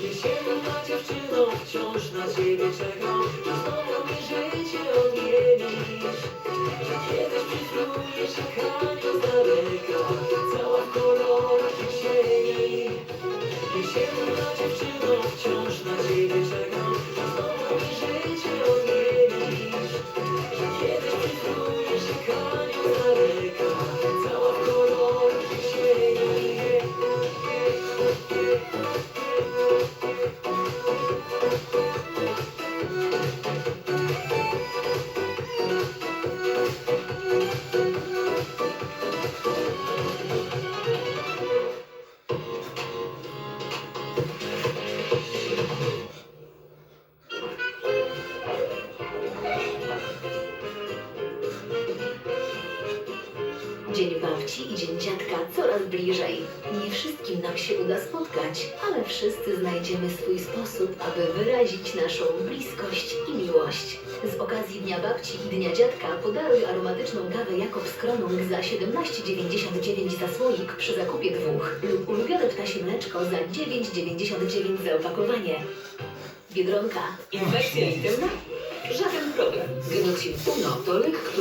Jesienna dziewczyno, wciąż na ciebie czekam dziewczyno, wciąż na ciebie czekam Dzień babci i dzień dziadka coraz bliżej. Nie wszystkim nam się uda spotkać, ale wszyscy znajdziemy swój sposób, aby wyrazić naszą bliskość i miłość. Z okazji Dnia Babci i Dnia Dziadka podaruj aromatyczną kawę Jakobs Kronung za 17,99 za słoik przy zakupie dwóch lub ulubione ptasie mleczko za 9,99 za opakowanie. Biedronka. Infekcja intymna? Żaden problem. Genocin Uno to lek, który